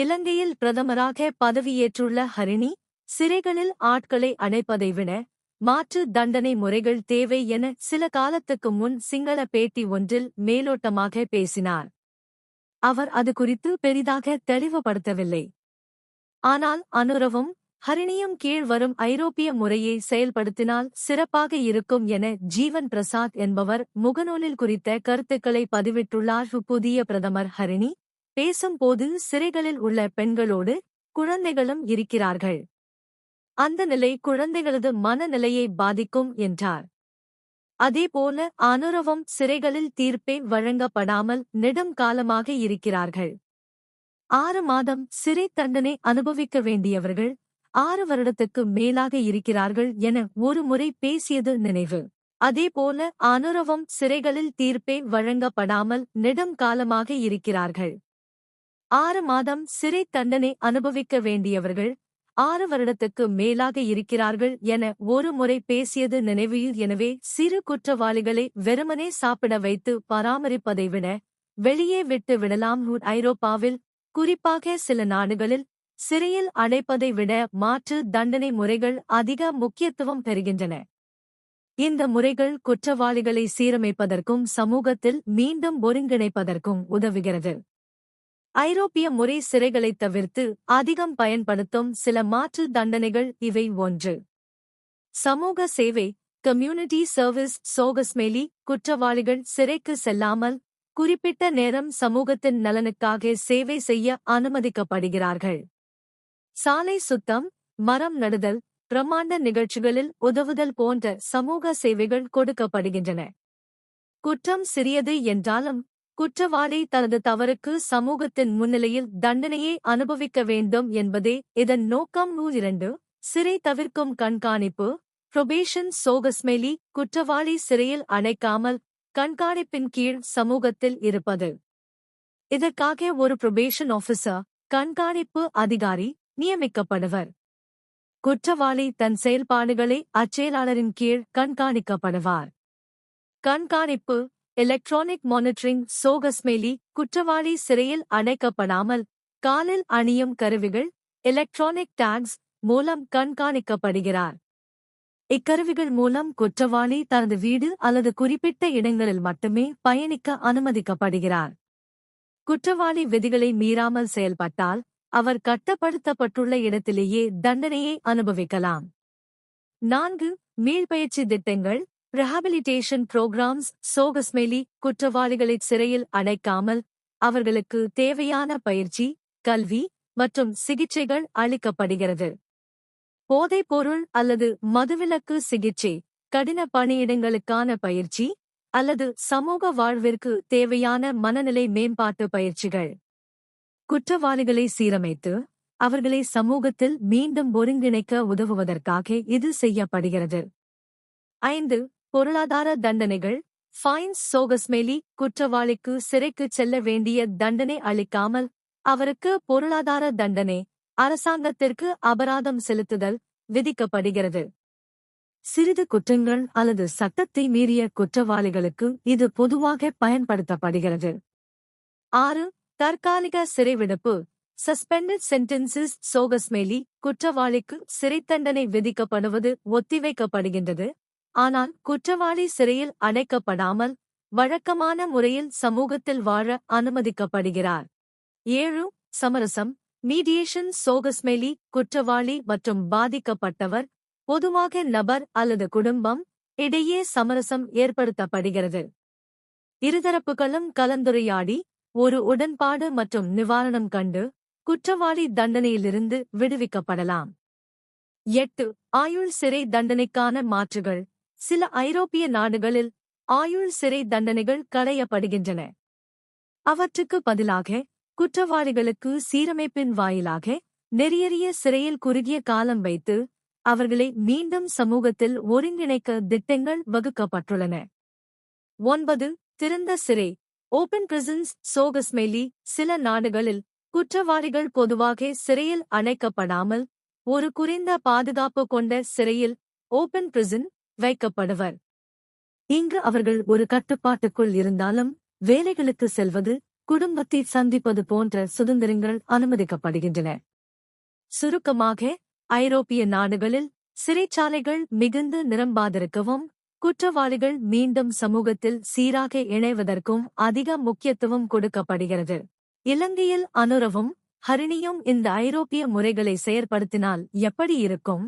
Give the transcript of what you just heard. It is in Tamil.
இலங்கையில் பிரதமராக பதவியேற்றுள்ள ஹரிணி சிறைகளில் ஆட்களை அடைப்பதை விட மாற்று தண்டனை முறைகள் தேவை என சில காலத்துக்கு முன் சிங்கள பேட்டி ஒன்றில் மேலோட்டமாக பேசினார். அவர் அது குறித்து பெரிதாக தெளிவுபடுத்தவில்லை. ஆனால் அனுரவும் ஹரிணியும் கீழ் வரும் ஐரோப்பிய முறையை செயல்படுத்தினால் சிறப்பாக இருக்கும் என ஜீவன் பிரசாத் என்பவர் முகநூலில் குறித்த கருத்துக்களை பதிவிட்டுள்ளார். புதிய பிரதமர் ஹரிணி பேசும்போது சிறைகளில் உள்ள பெண்களோடு குழந்தைகளும் இருக்கிறார்கள். அந்த நிலை குழந்தைகளது மனநிலையை பாதிக்கும் என்றார். அதேபோல அனுரவம் சிறைகளில் தீர்ப்பே வழங்கப்படாமல் நெடும் காலமாக இருக்கிறார்கள். ஆறு மாதம் சிறை தண்டனை அனுபவிக்க வேண்டியவர்கள் ஆறு வருடத்துக்கு மேலாக இருக்கிறார்கள் என ஒரு முறை பேசியது நினைவு. அதேபோல அனுரவம் சிறைகளில் தீர்ப்பே வழங்கப்படாமல் நெடும் காலமாக இருக்கிறார்கள். ஆறு மாதம் சிறை தண்டனை அனுபவிக்க வேண்டியவர்கள் ஆறு வருடத்துக்கு மேலாக இருக்கிறார்கள் என ஒரு முறை பேசியது நினைவில் எனவே சிறு குற்றவாளிகளை வெறுமனே சாப்பிட வைத்து பராமரிப்பதை விட வெளியே விட்டு விடலாம். ஐரோப்பாவில் குறிப்பாக சில நாடுகளில் சிறையில் அடைப்பதை விட மாற்று தண்டனை முறைகள் அதிக முக்கியத்துவம் பெறுகின்றன. இந்த முறைகள் குற்றவாளிகளை சீரமைப்பதற்கும் சமூகத்தில் மீண்டும் ஒருங்கிணைப்பதற்கும் உதவுகிறது. ஐரோப்பிய முறை சிறைகளைத் தவிர்த்து அதிகம் பயன்படுத்தும் சில மாற்று தண்டனைகள் இவை ஒன்று. சமூக சேவை கம்யூனிட்டி சர்வீஸ் சோகஸ்மேலி குற்றவாளிகள் சிறைக்கு செல்லாமல் குறிப்பிட்ட நேரம் சமூகத்தின் நலனுக்காக சேவை செய்ய அனுமதிக்கப்படுகிறார்கள். சாலை சுத்தம் மரம் நடுதல் பிரம்மாண்ட நிகழ்ச்சிகளில் உதவுதல் போன்ற சமூக சேவைகள் கொடுக்கப்படுகின்றன. குற்றம் சிறியது என்றாலும் குற்றவாளி தனது தவறுக்கு சமூகத்தின் முன்னிலையில் தண்டனையை அனுபவிக்க வேண்டும் என்பதே இதன் நோக்கம். இரண்டு சிறை தவிர்க்கும் கண்காணிப்பு. புரொபேஷன் சோகஸ்மெலி குற்றவாளி சிறையில் அடைக்காமல் கண்காணிப்பின் கீழ் சமூகத்தில் இருப்பது. இதற்காக ஒரு புரொபேஷன் ஆபீசர் கண்காணிப்பு அதிகாரி நியமிக்கப்படுவர். குற்றவாளி தன் செயல்பாடுகளை அச்செயலாளரின் கீழ் கண்காணிக்கப்படுவார். கண்காணிப்பு எலக்ட்ரானிக் மானிட்டரிங் சோகஸ்மேலி குற்றவாளி சிறையில் அடைக்கப்படாமல் காலில் அணியும் கருவிகள் எலக்ட்ரானிக் டாக்ஸ் மூலம் கண்காணிக்கப்படுகிறார். இக்கருவிகள் மூலம் குற்றவாளி தனது வீடு அல்லது குறிப்பிட்ட இடங்களில் மட்டுமே பயணிக்க அனுமதிக்கப்படுகிறார். குற்றவாளி விதிகளை மீறாமல் செயல்பட்டால் அவர் கட்டப்படுத்தப்பட்டுள்ள இடத்திலேயே தண்டனையை அனுபவிக்கலாம். நான்கு மீள்பயிற்சி திட்டங்கள் ரெஹாபிலிட்டேஷன் புரோகிராம்ஸ் சோகஸ்மெலி குற்றவாளிகளை சிறையில் அடைக்காமல் அவர்களுக்கு தேவையான பயிற்சி கல்வி மற்றும் சிகிச்சைகள் அளிக்கப்படுகிறது. போதைப்பொருள் அல்லது மதுவிலக்கு சிகிச்சை கடின பணியிடங்களுக்கான பயிற்சி அல்லது சமூக வாழ்விற்கு தேவையான மனநிலை மேம்பாட்டு பயிற்சிகள். குற்றவாளிகளை சீரமைத்து அவர்களை சமூகத்தில் மீண்டும் ஒருங்கிணைக்க உதவுவதற்காக இது செய்யப்படுகிறது. ஐந்து பொருளாதார தண்டனைகள் ஃபைன்ஸ் சோகஸ்மேலி குற்றவாளிக்கு சிறைக்கு செல்ல வேண்டிய தண்டனை அளிக்காமல் அவருக்கு பொருளாதார தண்டனை அரசாங்கத்திற்கு அபராதம் செலுத்துதல் விதிக்கப்படுகிறது. சிறிது குற்றங்கள் அல்லது சட்டத்தை மீறிய குற்றவாளிகளுக்கு இது பொதுவாக பயன்படுத்தப்படுகிறது. ஆறு தற்காலிக சிறைவிடுப்பு சஸ்பெண்டட் சென்டென்சஸ் சோகஸ்மேலி குற்றவாளிக்கு சிறை தண்டனை விதிக்கப்படுவது ஒத்திவைக்கப்படுகின்றது. ஆனால் குற்றவாளி சிறையில் அடைக்கப்படாமல் வழக்கமான முறையில் சமூகத்தில் வாழ அனுமதிக்கப்படுகிறார். ஏழு சமரசம் மீடியேஷன் சோகஸ்மேலி குற்றவாளி மற்றும் பாதிக்கப்பட்டவர் பொதுவாக நபர் அல்லது குடும்பம் இடையே சமரசம் ஏற்படுத்தப்படுகிறது. இருதரப்புகளும் கலந்துரையாடி ஒரு உடன்பாடு மற்றும் நிவாரணம் கண்டு குற்றவாளி தண்டனையிலிருந்து விடுவிக்கப்படலாம். எட்டு ஆயுள் சிறை தண்டனைக்கான மாற்றுகள் சில ஐரோப்பிய நாடுகளில் ஆயுள் சிறை தண்டனைகள் களையப்படுகின்றன. அவற்றுக்கு பதிலாக குற்றவாளிகளுக்கு சீரமைப்பின் வாயிலாக நெறியறிய சிறையில் குறுகிய காலம் வைத்து அவர்களை மீண்டும் சமூகத்தில் ஒருங்கிணைக்க திட்டங்கள் வகுக்கப்பட்டுள்ளன. ஒன்பது திறந்த சிறை ஓபன் பிரிசன்ஸ் சோகஸ்மெலி சில நாடுகளில் குற்றவாளிகள் பொதுவாக சிறையில் அணைக்கப்படாமல் ஒரு குறைந்த பாதுகாப்பு கொண்ட சிறையில் ஓபன் பிரிசன் வைக்கப்படுவர். இங்கு அவர்கள் ஒரு கட்டுப்பாட்டுக்குள் இருந்தாலும் வேலைகளுக்கு செல்வது குடும்பத்தை சந்திப்பது போன்ற சுதந்திரங்கள் அனுமதிக்கப்படுகின்றன. சுருக்கமாக ஐரோப்பிய நாடுகளில் சிறைச்சாலைகள் மிகுந்து நிரம்பாதிருக்கவும் குற்றவாளிகள் மீண்டும் சமூகத்தில் சீராக இணைவதற்கும் அதிக முக்கியத்துவம் கொடுக்கப்படுகிறது. இலங்கையில் அனுரவும் ஹரிணியும் இந்த ஐரோப்பிய முறைகளை செயற்படுத்தினால் எப்படி இருக்கும்?